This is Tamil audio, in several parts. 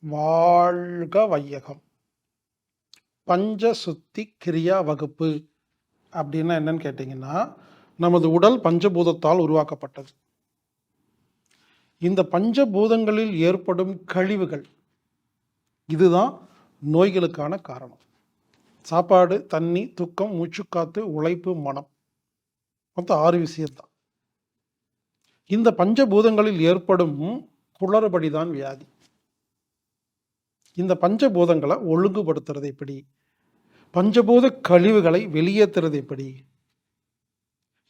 வாழ்க வையகம். பஞ்சசுத்தி கிரியா வகுப்பு அப்படின்னா என்னன்னு கேட்டிங்கன்னா நமது உடல் பஞ்சபூதத்தால் உருவாக்கப்பட்டது. இந்த பஞ்சபூதங்களில் ஏற்படும் கழிவுகள் இதுதான் நோய்களுக்கான காரணம். சாப்பாடு தண்ணி துக்கம் மூச்சுக்காத்து உழைப்பு மனம். மொத்தம் ஆறு விஷயம்தான். இந்த பஞ்சபூதங்களில் ஏற்படும் குளறுபடி தான் வியாதி. இந்த பஞ்சபூதங்களை ஒழுங்குபடுத்துறது எப்படி? பஞ்சபூத கழிவுகளை வெளியேற்றுறது எப்படி?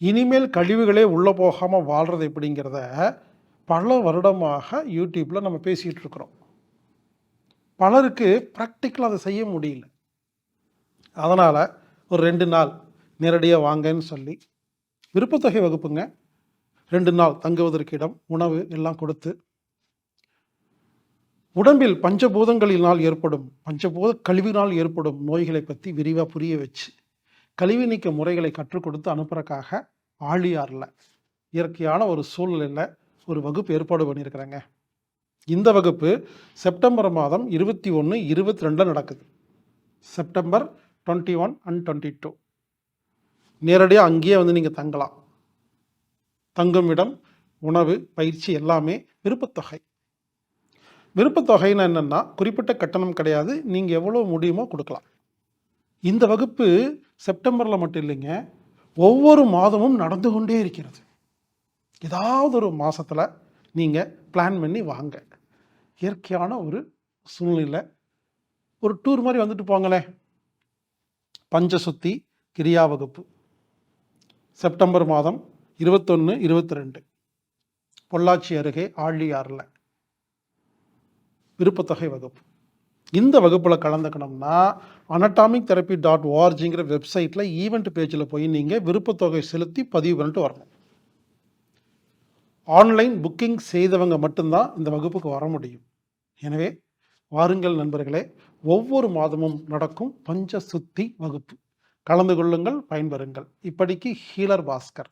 இனிமேல் கழிவுகளே உள்ளே போகாமல் வாழ்கிறது எப்படிங்கிறத பல வருடமாக யூடியூப்பில் நம்ம பேசிகிட்டு இருக்கிறோம். பலருக்கு ப்ராக்டிக்கலாக அதை செய்ய முடியல. அதனால் ஒரு ரெண்டு நாள் நேரடியாக வாங்கன்னு சொல்லி விருப்பத்தொகை வகுப்புங்க. ரெண்டு நாள் தங்குவதற்கு இடம் உணவு எல்லாம் கொடுத்து உடம்பில் பஞ்சபூதங்களினால் ஏற்படும் பஞ்சபூத கழிவினால் ஏற்படும் நோய்களை பற்றி விரிவாக புரிய வச்சு கழிவு நீக்க முறைகளை கற்றுக் கொடுத்து அனுப்புறக்காக ஆழியாரில் இயற்கையான ஒரு சூழ்நிலையில் ஒரு வகுப்பு ஏற்பாடு பண்ணியிருக்கிறாங்க. இந்த வகுப்பு செப்டம்பர் மாதம் இருபத்தி ஒன்று இருபத்தி ரெண்டில் நடக்குது. September twenty one and twenty two. நேரடியாக அங்கேயே வந்து நீங்கள் தங்கலாம். தங்கும் இடம் உணவு பயிற்சி எல்லாமே விருப்பத்தொகை. விருப்பத்தொகைன்னு என்னென்னா குறிப்பிட்ட கட்டணம் கிடையாது நீங்கள் எவ்வளோ முடியுமோ கொடுக்கலாம். இந்த வகுப்பு செப்டம்பரில் மட்டும் இல்லைங்க ஒவ்வொரு மாதமும் நடந்து கொண்டே இருக்கிறது. ஏதாவது ஒரு மாதத்தில் நீங்கள் பிளான் பண்ணி வாங்க. இயற்கையான ஒரு சூழ்நிலை. ஒரு டூர் மாதிரி வந்துட்டு போங்களேன். பஞ்சசுத்தி கிரியா வகுப்பு. செப்டம்பர் மாதம் இருபத்தொன்று இருபத்தி ரெண்டு பொள்ளாச்சி அருகே ஆழியாறில். விருப்பத்தொகை வகுப்பு. இந்த வகுப்பில் கலந்துக்கணும்னா அனட்டாமிக் தெரப்பி டாட் ஓஆர்ஜிங்கிற வெப்சைட்டில் ஈவெண்ட் பேஜில் போய் நீங்கள் விருப்பத்தொகை செலுத்தி பதிவு பண்ணிட்டு வரணும். ஆன்லைன் புக்கிங் செய்தவங்க மட்டும்தான் இந்த வகுப்புக்கு வர முடியும். எனவே வாருங்கள் நண்பர்களே ஒவ்வொரு மாதமும் நடக்கும் பஞ்ச சுத்தி வகுப்பு. கலந்து கொள்ளுங்கள் பயன்பெறுங்கள். இப்படிக்கு ஹீலர் பாஸ்கர்.